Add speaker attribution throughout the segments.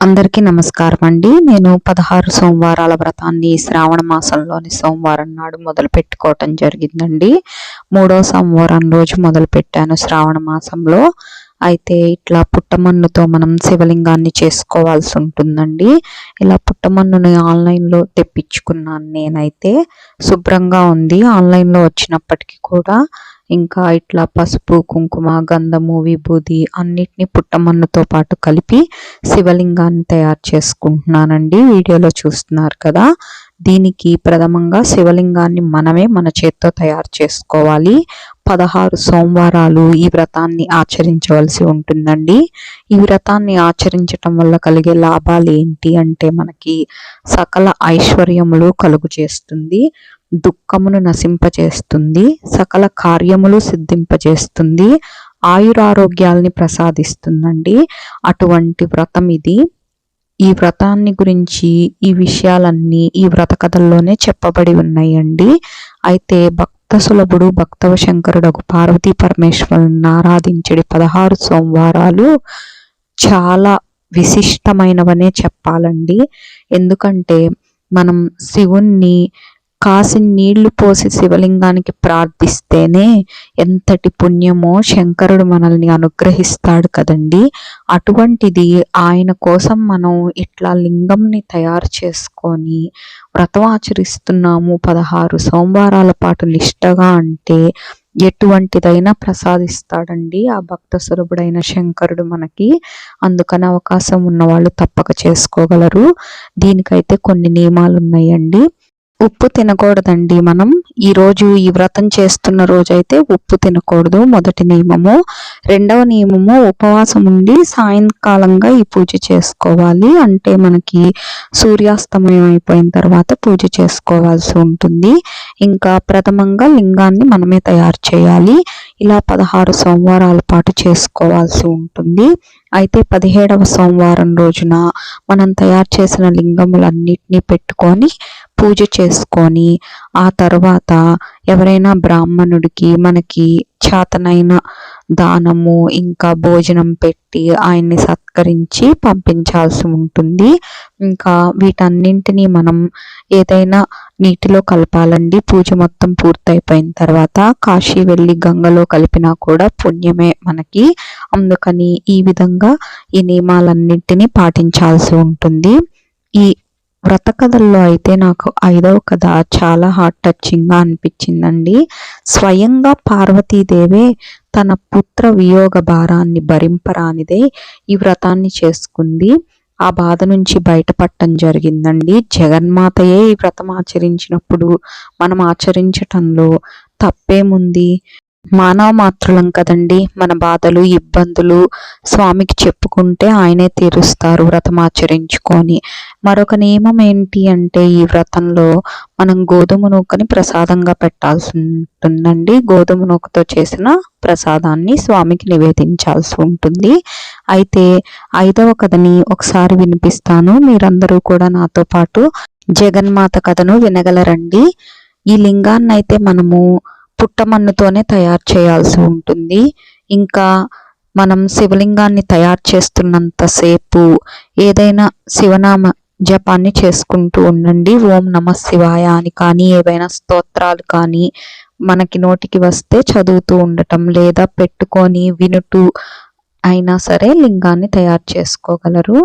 Speaker 1: అందరికీ నమస్కారం అండి. నేను పదహారు సోమవారాల వ్రతాన్ని శ్రావణ మాసంలోని సోమవారం నాడు మొదలు పెట్టుకోవటం జరిగిందండి. మూడో సోమవారం రోజు మొదలు పెట్టాను శ్రావణ మాసంలో. అయితే ఇట్లా పుట్టమన్నుతో మనం శివలింగాన్ని చేసుకోవాల్సి ఉంటుందండి. ఇలా పుట్టమన్నుని ఆన్లైన్లో తెప్పించుకున్నాను నేనైతే. శుభ్రంగా ఉంది. ఆన్లైన్లో వచ్చినప్పటికీ కూడా ఇంకా ఇట్లా పసుపు కుంకుమ గంధము విభూది అన్నిటిని పుట్టమన్నుతో పాటు కలిపి శివలింగాన్ని తయారు చేసుకుంటున్నానండి. వీడియోలో చూస్తున్నారు కదా. దీనికి ప్రథమంగా శివలింగాన్ని మనమే మన చేత్తో తయారు చేసుకోవాలి. పదహారు సోమవారాలు ఈ వ్రతాన్ని ఆచరించవలసి ఉంటుందండి. ఈ వ్రతాన్ని ఆచరించటం వల్ల కలిగే లాభాలు ఏంటి అంటే మనకి సకల ఐశ్వర్యములు కలుగు చేస్తుంది. దుఃఖమును నశింపచేస్తుంది సకల కార్యములు సిద్ధింపజేస్తుంది ఆయురారోగ్యాల్ని ప్రసాదిస్తుందండి. అటువంటి వ్రతం ఇది. ఈ వ్రతాన్ని గురించి ఈ విషయాలన్నీ ఈ వ్రత కథల్లోనే చెప్పబడి ఉన్నాయండి. అయితే భక్త సులభుడు భక్తవ శంకరుడు పార్వతీ పరమేశ్వరుని ఆరాధించడి పదహారు సోమవారాలు చాలా విశిష్టమైనవనే చెప్పాలండి. ఎందుకంటే మనం శివుణ్ణి కాసి నీళ్ళు పోసి శివలింగానికి ప్రార్థిస్తేనే ఎంతటి పుణ్యమో శంకరుడు మనల్ని అనుగ్రహిస్తాడు కదండి. అటువంటిది ఆయన కోసం మనం ఇట్లా లింగంని తయారు చేసుకొని వ్రతం ఆచరిస్తున్నాము. పదహారు సోమవారాల పాటు నిష్టగా అంటే ఎటువంటిదైనా ప్రసాదిస్తాడండి ఆ భక్త సులభుడైన శంకరుడు మనకి. అందుకని అవకాశం ఉన్న వాళ్ళు తప్పక చేసుకోగలరు. దీనికైతే కొన్ని నియమాలు ఉన్నాయండి ఉప్పు తినకూడదండి మనం. ఈరోజు ఈ వ్రతం చేస్తున్న రోజైతే ఉప్పు తినకూడదు. మొదటి నియమము. రెండవ నియమము ఉపవాసం ఉండి సాయంకాలంగా ఈ పూజ చేసుకోవాలి. అంటే మనకి సూర్యాస్తమయం అయిపోయిన తర్వాత పూజ చేసుకోవాల్సి ఉంటుంది. ఇంకా ప్రథమంగా లింగాన్ని మనమే తయారు చేయాలి. ఇలా పదహారు సోమవారాల పాటు చేసుకోవాల్సి ఉంటుంది. అయితే పదిహేడవ సోమవారం రోజున మనం తయారు చేసిన లింగములన్నిటినీ పెట్టుకొని పూజ చేసుకొని ఆ తర్వాత ఎవరైనా బ్రాహ్మణుడికి మనకి చేతనైన దానము ఇంకా భోజనం పెట్టి ఆయన్ని సత్కరించి పంపించాల్సి ఉంటుంది. ఇంకా వీటన్నింటినీ మనం ఏదైనా నీటిలో కలపాలండి. పూజ మొత్తం పూర్తయిపోయిన తర్వాత కాశీ వెళ్ళి గంగలో కలిపినా కూడా పుణ్యమే మనకి. అందుకని ఈ విధంగా ఈ నియమాలన్నింటినీ పాటించాల్సి ఉంటుంది. ఈ వ్రత కథల్లో అయితే నాకు ఐదవ కథ చాలా హార్ట్ టచింగ్గా అనిపించిందండి. స్వయంగా పార్వతీదేవే తన పుత్ర వియోగ భారాన్ని భరింపరానిదే ఈ వ్రతాన్ని చేసుకుంది. ఆ బాధ నుంచి బయటపడటం జరిగిందండి. జగన్మాతయే ఈ వ్రతం ఆచరించినప్పుడు మనం ఆచరించటంలో తప్పేముంది? మానవ మాత్రులం కదండి. మన బాధలు ఇబ్బందులు స్వామికి చెప్పుకుంటే ఆయనే తీరుస్తారు వ్రతం ఆచరించుకొని. మరొక నియమం ఏంటి అంటే ఈ వ్రతంలో మనం గోధుమ నూకని ప్రసాదంగా పెట్టాల్సి ఉంటుందండి గోధుమ నూకతో చేసిన ప్రసాదాన్ని స్వామికి నివేదించాల్సి ఉంటుంది. అయితే ఐదవ కథని ఒకసారి వినిపిస్తాను. మీరందరూ కూడా నాతో పాటు జగన్మాత కథను వినగలరండి. ఈ లింగాన్ని అయితే మనము పుట్టమన్నుతోనే తయారు చేయాల్సి ఉంటుంది. ఇంకా మనం శివలింగాన్ని తయారు చేస్తున్నంతసేపు ఏదైనా శివనామ జపాన్ని చేసుకుంటూ ఉండండి. ఓం నమ శివాయ అని కానీ ఏవైనా స్తోత్రాలు కానీ మనకి నోటికి వస్తే చదువుతూ ఉండటం లేదా పెట్టుకొని వినుటూ అయినా సరే లింగాన్ని తయారు చేసుకోగలరు.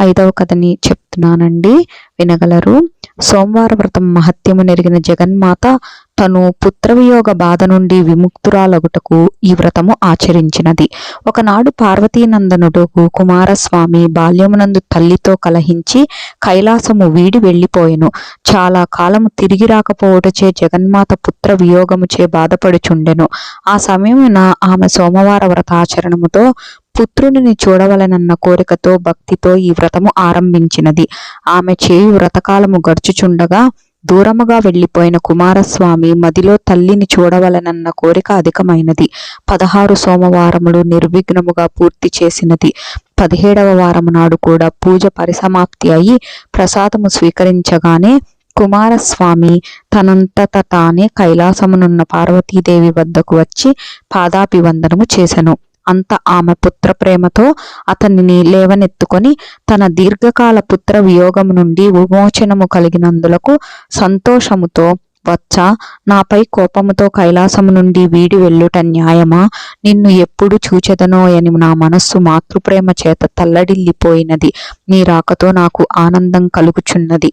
Speaker 1: ఐదవ కథని చెప్తున్నానండి. వినగలరు? సోమవార వ్రతం మహత్యము నెరిగిన జగన్మాత తను పుత్రవియోగ బాధ నుండి విముక్తురాలగుటకు ఈ వ్రతము ఆచరించినది. ఒకనాడు పార్వతీనందనుడు కుమారస్వామి బాల్యమునందు తల్లితో కలహించి కైలాసము వీడి వెళ్ళిపోయెను. చాలా కాలము తిరిగి రాకపోవటచే జగన్మాత పుత్ర వియోగముచే బాధపడుచుండెను. ఆ సమయమున ఆమె సోమవార వ్రతాచరణముతో పుత్రుని చూడవలనన్న కోరికతో భక్తితో ఈ వ్రతము ఆరంభించినది. ఆమె చేయి వ్రతకాలము గడుచుచుండగా దూరముగా వెళ్ళిపోయిన కుమారస్వామి మదిలో తల్లిని చూడవలనన్న కోరిక అధికమైనది. పదహారు సోమవారములు నిర్విఘ్నముగా పూర్తి చేసినది. పదిహేడవ వారము నాడు కూడా పూజ పరిసమాప్తి అయి ప్రసాదము స్వీకరించగానే కుమారస్వామి తనంతట తానే కైలాసమునున్న పార్వతీదేవి వద్దకు వచ్చి పాదాభివందనము చేసెను. అంత ఆమె పుత్ర ప్రేమతో అతనిని లేవనెత్తుకొని తన దీర్ఘకాల పుత్ర వియోగం నుండి విమోచనము కలిగినందులకు సంతోషముతో వచ్చ నాపై కోపముతో కైలాసము నుండి వీడి వెళ్ళుట న్యాయమా? నిన్ను ఎప్పుడు చూచెదనో అని నా మనస్సు మాతృప్రేమ చేత తల్లడిల్లిపోయినది. నీ రాకతో నాకు ఆనందం కలుగుచున్నది.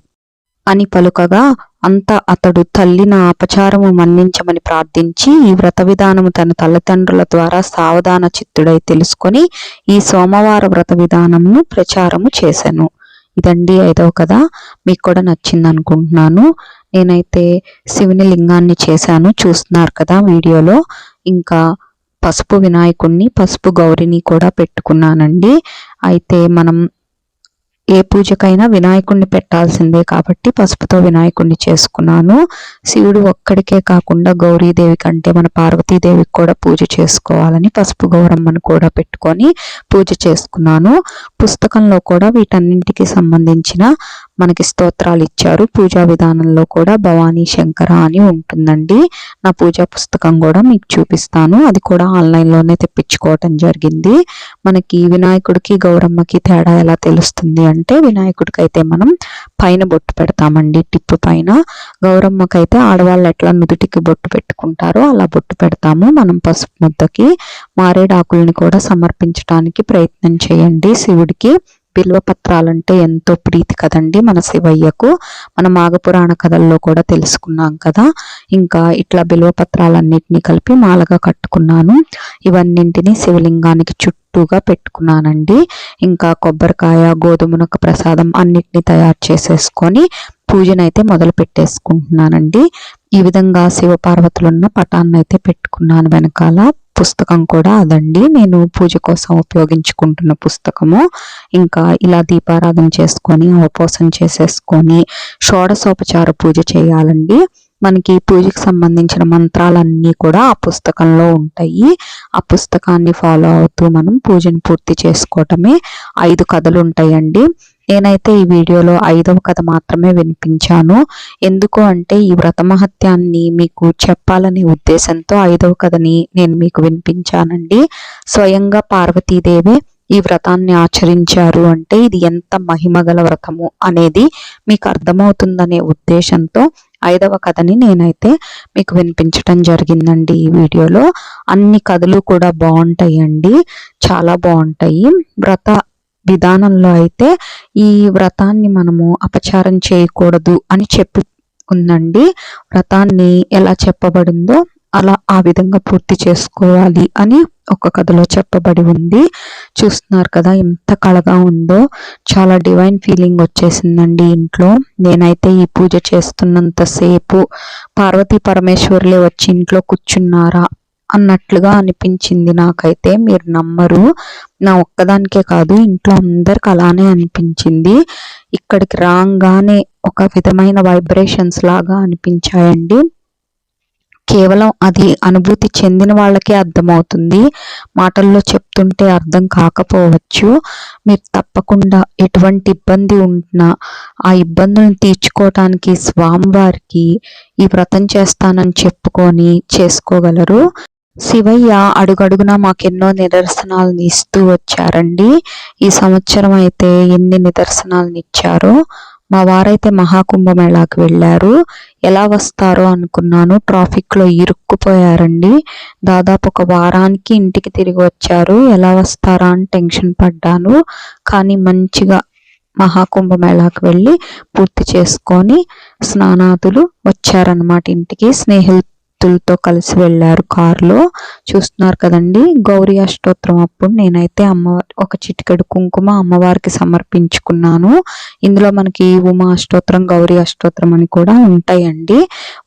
Speaker 1: అని పలుకగా అంత అతడు తల్లిన అపచారము మన్నించమని ప్రార్థించి ఈ వ్రత విధానము తన తల్లిదండ్రుల ద్వారా సావధాన చిత్తుడై తెలుసుకొని ఈ సోమవార వ్రత విధానమును ప్రచారము చేశాను ఇదండి ఐదవ కథ. మీకు కూడా నచ్చింది అనుకుంటున్నాను నేనైతే శివుని లింగాన్ని చేశాను. చూస్తున్నారు కదా వీడియోలో. ఇంకా పసుపు వినాయకుడిని పసుపు గౌరిని కూడా పెట్టుకున్నానండి. అయితే మనం ఏ పూజకైనా వినాయకుడిని పెట్టాల్సిందే కాబట్టి పసుపుతో వినాయకుడిని చేసుకున్నాను. శివుడు ఒక్కడికే కాకుండా గౌరీదేవి కంటే మన పార్వతీదేవికి కూడా పూజ చేసుకోవాలని పసుపు గౌరమ్మను కూడా పెట్టుకొని పూజ చేసుకున్నాను. పుస్తకంలో కూడా వీటన్నింటికి సంబంధించిన మనకి స్తోత్రాలు ఇచ్చారు. పూజా విధానంలో కూడా భవానీ శంకర అని ఉంటుందండి. నా పూజా పుస్తకం కూడా మీకు చూపిస్తాను. అది కూడా ఆన్లైన్లోనే తెప్పించుకోవటం జరిగింది. మనకి వినాయకుడికి గౌరమ్మకి తేడా ఎలా తెలుస్తుంది అంటే అంటే వినాయకుడికైతే మనం పైన బొట్టు పెడతామండి. టిప్పు పైన. గౌరమ్మకైతే ఆడవాళ్ళు ఎట్లా నుదుటికి బొట్టు పెట్టుకుంటారో అలా బొట్టు పెడతాము. మనం పసుపు ముద్దకి మారేడాకుల్ని కూడా సమర్పించడానికి ప్రయత్నం చేయండి. శివుడికి బిల్వ పత్రాలంటే ఎంతో ప్రీతి కదండి మన శివయ్యకు. మన మాఘపురాణ కథల్లో కూడా తెలుసుకున్నాం కదా. ఇంకా ఇట్లా బిల్వ పత్రాలన్నిటినీ కలిపి మాలగా కట్టుకున్నాను. ఇవన్నింటినీ శివలింగానికి చుట్టూ చుట్టూగా పెట్టుకున్నానండి. ఇంకా కొబ్బరికాయ గోధుమనొక ప్రసాదం అన్నిటిని తయారు చేసేసుకొని పూజనైతే మొదలు పెట్టేసుకుంటున్నానండి. ఈ విధంగా శివపార్వతులున్న పటాన్ని అయితే పెట్టుకున్నాను వెనకాల. పుస్తకం కూడా అదండి. నేను పూజ కోసం ఉపయోగించుకుంటున్న పుస్తకము. ఇంకా ఇలా దీపారాధన చేసుకొని ఉపవాసం చేసేసుకొని షోడశోపచార పూజ చేయాలండి. మనకి పూజకి సంబంధించిన మంత్రాలన్నీ కూడా ఆ పుస్తకంలో ఉంటాయి. ఆ పుస్తకాన్ని ఫాలో అవుతూ మనం పూజను పూర్తి చేసుకోవటమే ఐదు కథలు ఉంటాయండి. నేనైతే ఈ వీడియోలో ఐదవ కథ మాత్రమే వినిపించాను. ఎందుకు అంటే ఈ వ్రతమహత్యాన్ని మీకు చెప్పాలనే ఉద్దేశంతో ఐదవ కథని నేను మీకు వినిపించానండి. స్వయంగా పార్వతీదేవి ఈ వ్రతాన్ని ఆచరించారు అంటే ఇది ఎంత మహిమగల వ్రతము అనేది మీకు అర్థమవుతుందనే ఉద్దేశంతో ఐదవ కథని నేనైతే మీకు వినిపించటం జరిగిందండి ఈ వీడియోలో. అన్ని కథలు కూడా బాగుంటాయండి. చాలా బాగుంటాయి. వ్రత విధానంలో అయితే ఈ వ్రతాన్ని మనము అపచారం చేయకూడదు అని చెప్పి ఉందండి వ్రతాన్ని ఎలా చెప్పబడిందో అలా ఆ విధంగా పూర్తి చేసుకోవాలి అని ఒక కథలో చెప్పబడి ఉంది. చూస్తున్నారు కదా ఎంత కళగా ఉందో. చాలా డివైన్ ఫీలింగ్ వచ్చేసిందండి ఇంట్లో. నేనైతే ఈ పూజ చేస్తున్నంతసేపు పార్వతీ పరమేశ్వరులే వచ్చి ఇంట్లో కూర్చున్నారా అన్నట్లుగా అనిపించింది నాకైతే. మీరు నమ్మరు. నా ఒక్కదానికే కాదు ఇంట్లో అందరికి అలానే అనిపించింది. ఇక్కడికి రాగానే ఒక విధమైన వైబ్రేషన్స్ లాగా అనిపించాయండి. కేవలం అది అనుభూతి చెందిన వాళ్ళకే అర్థమవుతుంది. మాటల్లో చెప్తుంటే అర్థం కాకపోవచ్చు. మీరు తప్పకుండా ఎటువంటి ఇబ్బంది ఉంటున్నా ఆ ఇబ్బందులను తీర్చుకోవటానికి స్వామివారికి ఈ వ్రతం చేస్తానని చెప్పుకొని చేసుకోగలరు. శివయ్య అడుగడుగునా మాకెన్నో నిదర్శనాలను ఇస్తూ వచ్చారండి. ఈ సంవత్సరం అయితే ఎన్ని నిదర్శనాలను ఇచ్చారో మా వారైతే మహాకుంభమేళాకి వెళ్ళారు. ఎలా వస్తారో అనుకున్నాను. ట్రాఫిక్లో ఇరుక్కుపోయారండి. దాదాపు ఒక వారానికి ఇంటికి తిరిగి వచ్చారు. ఎలా వస్తారా అని టెన్షన్ పడ్డాను. కానీ మంచిగా మహాకుంభమేళాకి వెళ్ళి పూర్తి చేసుకొని స్నానాదులు వచ్చారనమాట ఇంటికి. స్నేహితులు భక్తులతో కలిసి వెళ్ళారు కారులో. చూస్తున్నారు కదండి గౌరీ అష్టోత్తరం అప్పుడు నేనైతే అమ్మవారి ఒక చిటికెడు కుంకుమ అమ్మవారికి సమర్పించుకున్నాను. ఇందులో మనకి ఉమా అష్టోత్తరం గౌరీ అష్టోత్తరం అని కూడా ఉంటాయండి.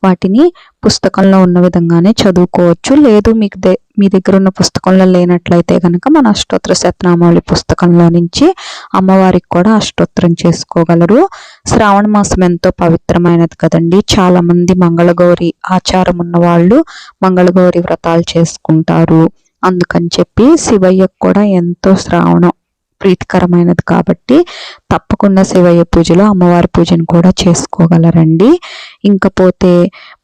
Speaker 1: వాటిని పుస్తకంలో ఉన్న విధంగానే చదువుకోవచ్చు. లేదు మీకు మీ దగ్గర ఉన్న పుస్తకంలో లేనట్లయితే కనుక మన అష్టోత్తర శతనామావళి పుస్తకంలో నుంచి అమ్మవారికి కూడా అష్టోత్తరం చేసుకోగలరు. శ్రావణ మాసం ఎంతో పవిత్రమైనది కదండి. చాలామంది మంగళగౌరి ఆచారం ఉన్న వాళ్ళు మంగళగౌరి వ్రతాలు చేసుకుంటారు. అందుకని చెప్పి శివయ్యకు కూడా ఎంతో శ్రావణం ప్రీతికరమైనది కాబట్టి తప్పకుండా శివయ్య పూజలో అమ్మవారి పూజను కూడా చేసుకోగలరండి. ఇంకపోతే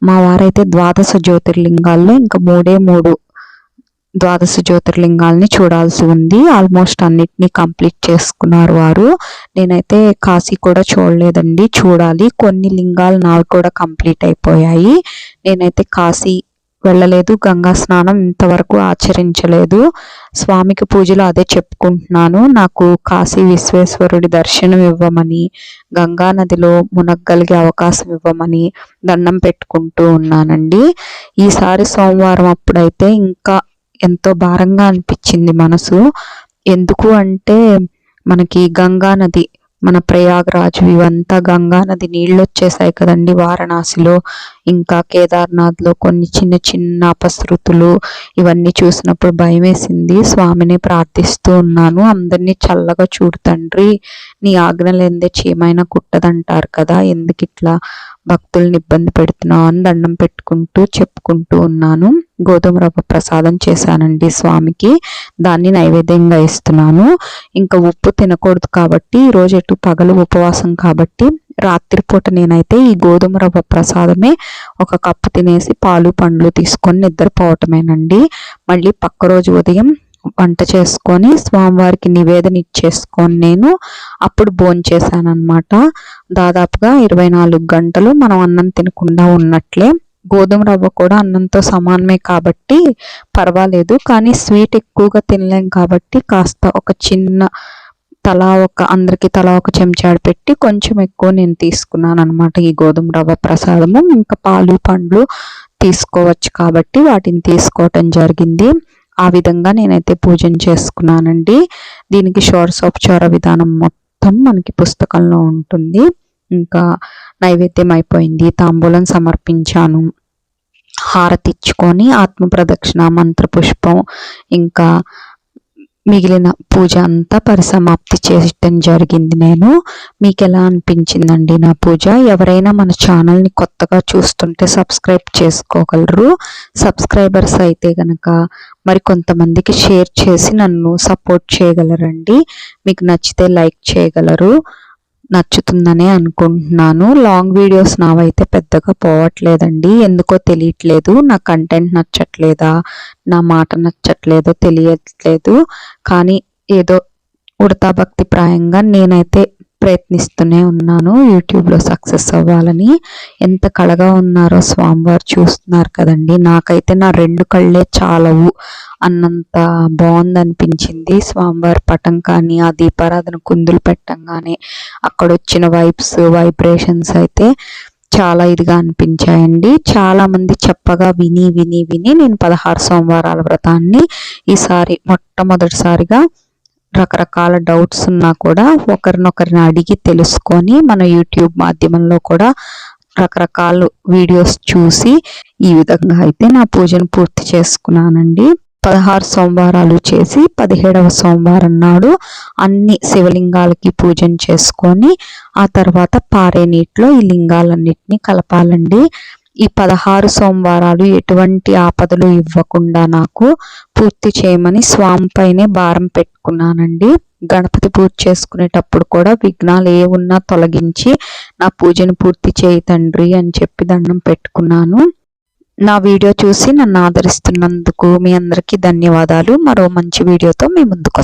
Speaker 1: మా వారైతే ద్వాదశ జ్యోతిర్లింగాల్లో ఇంకా మూడే మూడు ద్వాదశ జ్యోతిర్లింగాల్ని చూడాల్సి ఉంది. ఆల్మోస్ట్ అన్నిటినీ కంప్లీట్ చేసుకున్నారు వారు. నేనైతే కాశీ కూడా చూడలేదండి. చూడాలి. కొన్ని లింగాలు నావి కూడా కంప్లీట్ అయిపోయాయి. నేనైతే కాశీ వెళ్ళలేదు. గంగా స్నానం ఇంతవరకు ఆచరించలేదు. స్వామికి పూజలు అదే చెప్పుకుంటున్నాను. నాకు కాశీ విశ్వేశ్వరుడి దర్శనం ఇవ్వమని గంగా నదిలో మునగ్గలిగే అవకాశం ఇవ్వమని దండం పెట్టుకుంటూ ఉన్నానండి. ఈసారి సోమవారం అప్పుడైతే ఇంకా ఎంతో భారంగా అనిపించింది మనసు. ఎందుకు అంటే మనకి గంగా నది మన ప్రయాగ్రాజ్ ఇవంతా గంగా నది నీళ్ళు వచ్చేసాయి కదండి వారణాసిలో. ఇంకా కేదార్నాథ్లో కొన్ని చిన్న చిన్న అపశృతులు ఇవన్నీ చూసినప్పుడు భయం వేసింది స్వామిని ప్రార్థిస్తూ ఉన్నాను. అందరినీ చల్లగా చూడు తండ్రి నీ ఆజ్ఞలు లేనిదే చీమైనా కుట్టదంటారు కదా ఎందుకు ఇట్లా భక్తుల్ని ఇబ్బంది పెడుతున్నావు అని దండం పెట్టుకుంటూ చెప్పుకుంటూ ఉన్నాను. గోధుమ రవ్వ ప్రసాదం చేశానండి స్వామికి. దాన్ని నైవేద్యంగా ఇస్తున్నాను. ఇంకా ఉప్పు తినకూడదు కాబట్టి ఈరోజు ఎటు పగలు ఉపవాసం కాబట్టి రాత్రిపూట నేనైతే ఈ గోధుమ రవ్వ ప్రసాదమే ఒక కప్పు తినేసి పాలు పండ్లు తీసుకొని నిద్రపోవటమేనండి. మళ్ళీ పక్క రోజు ఉదయం వంట చేసుకొని స్వామివారికి నివేదన ఇచ్చేసుకొని నేను అప్పుడు భోంచేసాను అనమాట దాదాపుగా ఇరవై నాలుగు గంటలు మనం అన్నం తినకుండా ఉన్నట్లే. గోధుమ రవ్వ కూడా అన్నంతో సమానమే కాబట్టి పర్వాలేదు. కానీ స్వీట్ ఎక్కువగా తినలేం కాబట్టి కాస్త ఒక చిన్న తలా ఒక అందరికి తలా ఒక చెంచాడు పెట్టి కొంచెం ఎక్కువ నేను తీసుకున్నాను అనమాట ఈ గోధుమ రవ్వ ప్రసాదము. ఇంకా పాలు పండ్లు తీసుకోవచ్చు కాబట్టి వాటిని తీసుకోవటం జరిగింది. ఆ విధంగా నేనైతే పూజన చేసుకున్నానండి. దీనికి షోరసోపచార విధానం మొత్తం మనకి పుస్తకంలో ఉంటుంది. ఇంకా నైవేద్యం అయిపోయింది తాంబూలం సమర్పించాను. హారతి ఇచ్చుకొని ఆత్మ ప్రదక్షిణ మంత్ర పుష్పం ఇంకా మిగిలిన పూజ అంతా పరిసమాప్తి చేయటం జరిగింది. నేను మీకు ఎలా అనిపించిందండి నా పూజ? ఎవరైనా మన ఛానల్ని కొత్తగా చూస్తుంటే సబ్స్క్రైబ్ చేసుకోగలరు. సబ్స్క్రైబర్స్ అయితే కనుక మరి కొంతమందికి షేర్ చేసి నన్ను సపోర్ట్ చేయగలరండి. మీకు నచ్చితే లైక్ చేయగలరు. నచ్చుతుందనే అనుకుంటున్నాను. లాంగ్ వీడియోస్ నావైతే పెద్దగా పోవట్లేదండి. ఎందుకో తెలియట్లేదు. నా కంటెంట్ నచ్చట్లేదా? నా మాట నచ్చట్లేదో తెలియట్లేదు. కానీ ఏదో ఉడతా భక్తి ప్రాయంగా నేనైతే ప్రయత్నిస్తూనే ఉన్నాను. యూట్యూబ్లో సక్సెస్ అవ్వాలని. ఎంత కళగా ఉన్నారో స్వామివారు చూస్తున్నారు కదండి. నాకైతే నా రెండు కళ్ళే చాలవు అన్నంత బాగుందనిపించింది. స్వామివారి పటం కానీ ఆ దీపారాధన కుందులు పెట్టంగానే అక్కడ వచ్చిన వైబ్స్ వైబ్రేషన్స్ అయితే చాలా ఇదిగా అనిపించాయండి. చాలామంది చెప్పగా విని విని విని నేను పదహారు సోమవారాల వ్రతాన్ని ఈసారి మొట్టమొదటిసారిగా రకరకాల డౌట్స్ ఉన్నా కూడా ఒకరినొకరిని అడిగి తెలుసుకొని మన యూట్యూబ్ మాధ్యమంలో కూడా రకరకాల వీడియోస్ చూసి ఈ విధంగా అయితే నా పూజను పూర్తి చేసుకున్నానండి. పదహారు సోమవారాలు చేసి పదిహేడవ సోమవారం నాడు అన్ని శివలింగాలకి పూజన చేసుకొని ఆ తర్వాత పారే నీటిలో ఈ లింగాలన్నిటినీ కలపాలండి. ఈ పదహారు సోమవారాలు ఎటువంటి ఆపదలు ఇవ్వకుండా నాకు పూర్తి చేయమని స్వామి పైనే భారం పెట్టుకున్నానండి. గణపతి పూజ చేసుకునేటప్పుడు కూడా విఘ్నాలు ఏ ఉన్నా తొలగించి నా పూజను పూర్తి చేయి తండ్రి అని చెప్పి దండం పెట్టుకున్నాను. నా వీడియో చూసి నన్ను ఆదరిస్తున్నందుకు మీ అందరికీ ధన్యవాదాలు. మరో మంచి వీడియోతో మీ ముందుకు